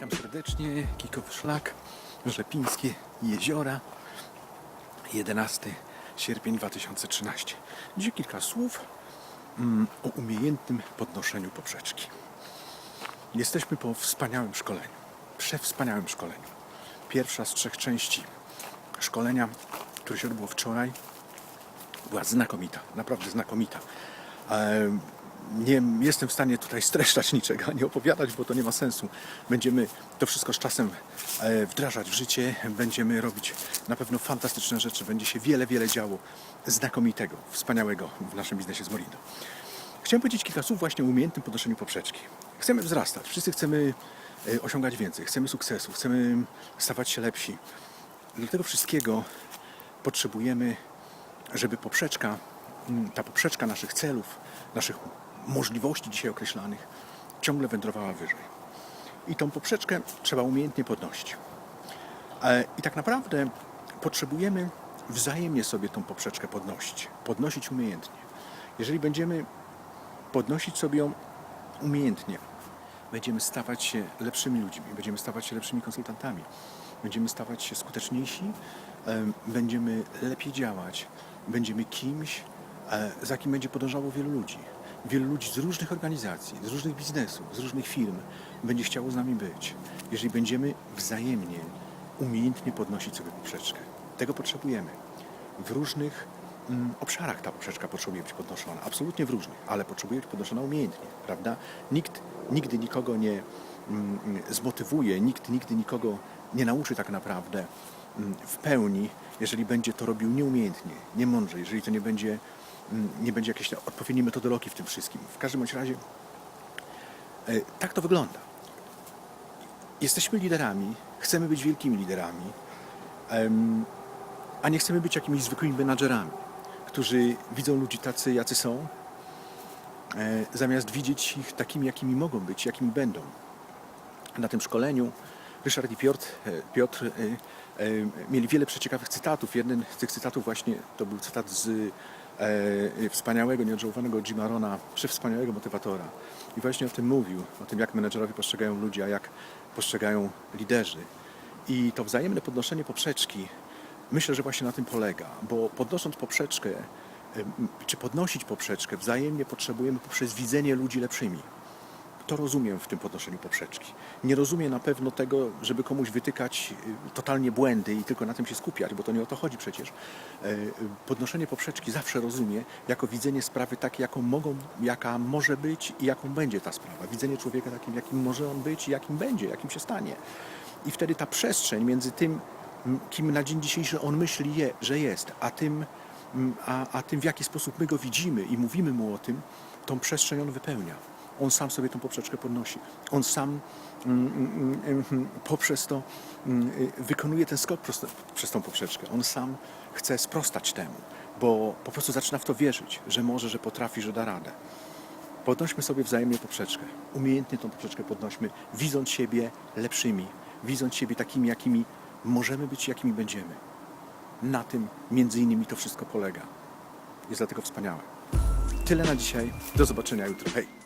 Witam serdecznie. Kikowy Szlak, Rzepińskie Jeziora, 11 sierpień 2013. Dziś kilka słów mm, o umiejętnym podnoszeniu poprzeczki. Jesteśmy po wspaniałym szkoleniu, przewspaniałym szkoleniu. Pierwsza z trzech części szkolenia, które się odbyło wczoraj, była znakomita, naprawdę znakomita. E, Nie jestem w stanie tutaj streszczać niczego, ani opowiadać, bo to nie ma sensu. Będziemy to wszystko z czasem e, wdrażać w życie, będziemy robić na pewno fantastyczne rzeczy, będzie się wiele, wiele działo znakomitego, wspaniałego w naszym biznesie z Morindo. Chciałem powiedzieć kilka słów właśnie o umiejętnym podnoszeniu poprzeczki. Chcemy wzrastać, wszyscy chcemy e, osiągać więcej, chcemy sukcesu, chcemy stawać się lepsi. Do tego wszystkiego potrzebujemy żeby poprzeczka, mm, ta poprzeczka naszych celów, naszych możliwości dzisiaj określanych, ciągle wędrowała wyżej. I tą poprzeczkę trzeba umiejętnie podnosić. E, I tak naprawdę potrzebujemy wzajemnie sobie tą poprzeczkę podnosić. Podnosić umiejętnie. Jeżeli będziemy podnosić sobie ją umiejętnie, będziemy stawać się lepszymi ludźmi, będziemy stawać się lepszymi konsultantami, będziemy stawać się skuteczniejsi, em, będziemy lepiej działać, będziemy kimś, e, za kim będzie podążało wielu ludzi. Wielu ludzi z różnych organizacji, z różnych biznesów, z różnych firm będzie chciało z nami być. Jeżeli będziemy wzajemnie, umiejętnie podnosić sobie poprzeczkę. Tego potrzebujemy. W różnych mm, obszarach ta poprzeczka potrzebuje być podnoszona. Absolutnie w różnych, ale potrzebuje być podnoszona umiejętnie, prawda? Nikt nigdy nikogo nie mm, zmotywuje, nikt nigdy nikogo nie nauczy tak naprawdę mm, w pełni, jeżeli będzie to robił nieumiejętnie, niemądrze, jeżeli to nie będzie, mm, nie będzie jakiejś odpowiedniej metodologii w tym wszystkim. W każdym bądź razie e, tak to wygląda. Jesteśmy liderami, chcemy być wielkimi liderami, a nie chcemy być jakimiś zwykłymi menadżerami, którzy widzą ludzi tacy, jacy są, e, zamiast widzieć ich takimi, jakimi mogą być, jakimi będą. Na tym szkoleniu Ryszard i Piotr, e, Piotr mieli wiele przeciekawych cytatów. Jeden z tych cytatów właśnie to był cytat z wspaniałego, nieodżałowanego Jima Rona, przewspaniałego motywatora. I właśnie o tym mówił, o tym jak menedżerowie postrzegają ludzi, a jak postrzegają liderzy. I to wzajemne podnoszenie poprzeczki, myślę, że właśnie na tym polega, bo podnosząc poprzeczkę, czy podnosić poprzeczkę, wzajemnie potrzebujemy poprzez widzenie ludzi lepszymi. To rozumiem w tym podnoszeniu poprzeczki. Nie rozumiem na pewno tego, żeby komuś wytykać y, totalnie błędy i tylko na tym się skupiać, bo to nie o to chodzi przecież. E, Podnoszenie poprzeczki zawsze rozumie jako widzenie sprawy takiej, jaką mogą, jaka może być i jaką będzie ta sprawa. Widzenie człowieka takim, jakim może on być i jakim będzie, jakim się stanie. I wtedy ta przestrzeń między tym, kim na dzień dzisiejszy on myśli, je, że jest, a tym, a, a tym, w jaki sposób my go widzimy i mówimy mu o tym, tą przestrzeń on wypełnia. On sam sobie tą poprzeczkę podnosi. On sam mm, mm, mm, poprzez to y, wykonuje ten skok przez tą poprzeczkę. On sam chce sprostać temu, bo po prostu zaczyna w to wierzyć, że może, że potrafi, że da radę. Podnośmy sobie wzajemnie poprzeczkę. Umiejętnie tą poprzeczkę podnośmy, widząc siebie lepszymi, widząc siebie takimi, jakimi możemy być, jakimi będziemy. Na tym między innymi to wszystko polega. Jest dlatego wspaniałe. Tyle na dzisiaj. Do zobaczenia jutro. Hej!